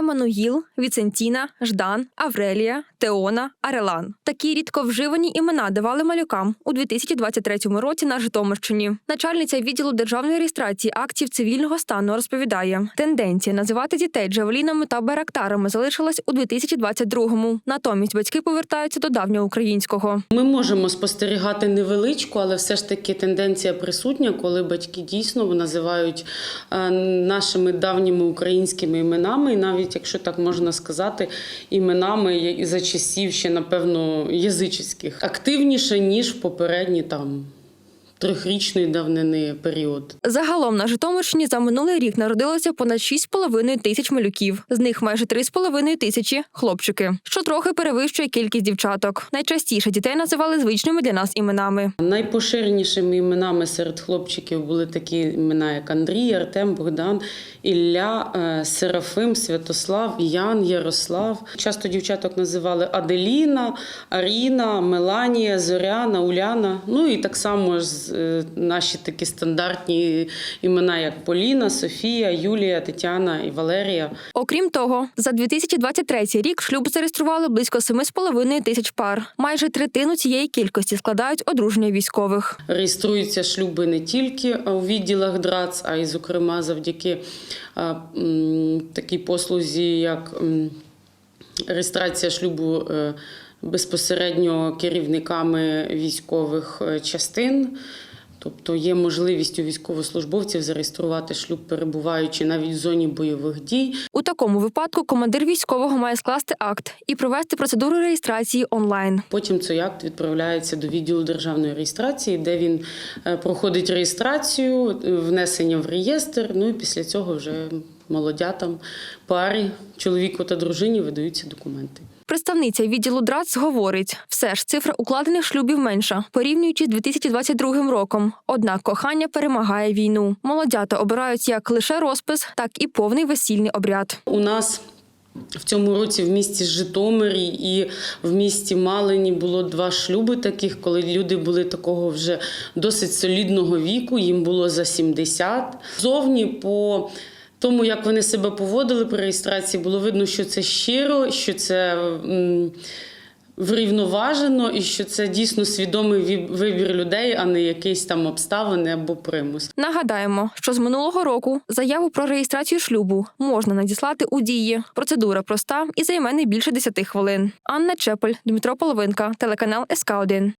Еммануїл, Віцентіна, Ждан, Аврелія, Теона, Арелан. Такі рідко вживані імена давали малюкам у 2023 році на Житомирщині. Начальниця відділу державної реєстрації актів цивільного стану розповідає: тенденція називати дітей джавелінами та барактарами залишилась у 2022-му. Натомість батьки повертаються до давньоукраїнського. Ми можемо спостерігати невеличку, але все ж таки тенденція присутня, коли батьки дійсно називають е, нашими давніми українськими іменами, і навіть якщо так можна сказати, іменами і за часів ще напевно язичських активніше ніж попередні там трьохрічної давнини період. Загалом на Житомирщині за минулий рік народилося понад 6,5 тисяч малюків. З них майже 3,5 тисячі хлопчики, що трохи перевищує кількість дівчаток. Найчастіше дітей називали звичними для нас іменами. Найпоширенішими іменами серед хлопчиків були такі імена, як Андрій, Артем, Богдан, Ілля, е, Серафим, Святослав, Ян, Ярослав. Часто дівчаток називали Аделіна, Аріна, Меланія, Зоряна, Уляна. Ну і так само е, наші такі стандартні імена, як Поліна, Софія, Юлія, Тетяна і Валерія. Окрім того, за 2023 рік шлюб зареєстрували близько 7,5 тисяч пар. Майже третину цієї кількості складають одруження військових. Реєструються шлюби не тільки у відділах ДРАЦ, а й, зокрема, завдяки такій послузі, як реєстрація шлюбу е, безпосередньо керівниками військових е, частин. Тобто є можливість у військовослужбовців зареєструвати шлюб, перебуваючи навіть в зоні бойових дій. У такому випадку командир військового має скласти акт і провести процедуру реєстрації онлайн. Потім цей акт відправляється до відділу державної реєстрації, де він е, проходить реєстрацію, внесення в реєстр. Ну і після цього вже молодятам, парі, чоловіку та дружині видаються документи. Представниця відділу ДРАЦ говорить, все ж цифра укладених шлюбів менша, порівнюючи з 2022 роком. Однак кохання перемагає війну. Молодята обирають як лише розпис, так і повний весільний обряд. У нас в цьому році в місті Житомирі і в місті Малині було два шлюби таких, коли люди були такого вже досить солідного віку, їм було за 70. Зовні по тому, як вони себе поводили при реєстрації, було видно, що це щиро, що це. Врівноважено і що це дійсно свідомий ві- вибір людей, а не якісь там обставини або примус. Нагадаємо, що з минулого року заяву про реєстрацію шлюбу можна надіслати у дії. Процедура проста і займе не більше 10 хвилин. Анна Чепель, Дмитро Половинка, телеканал СК 1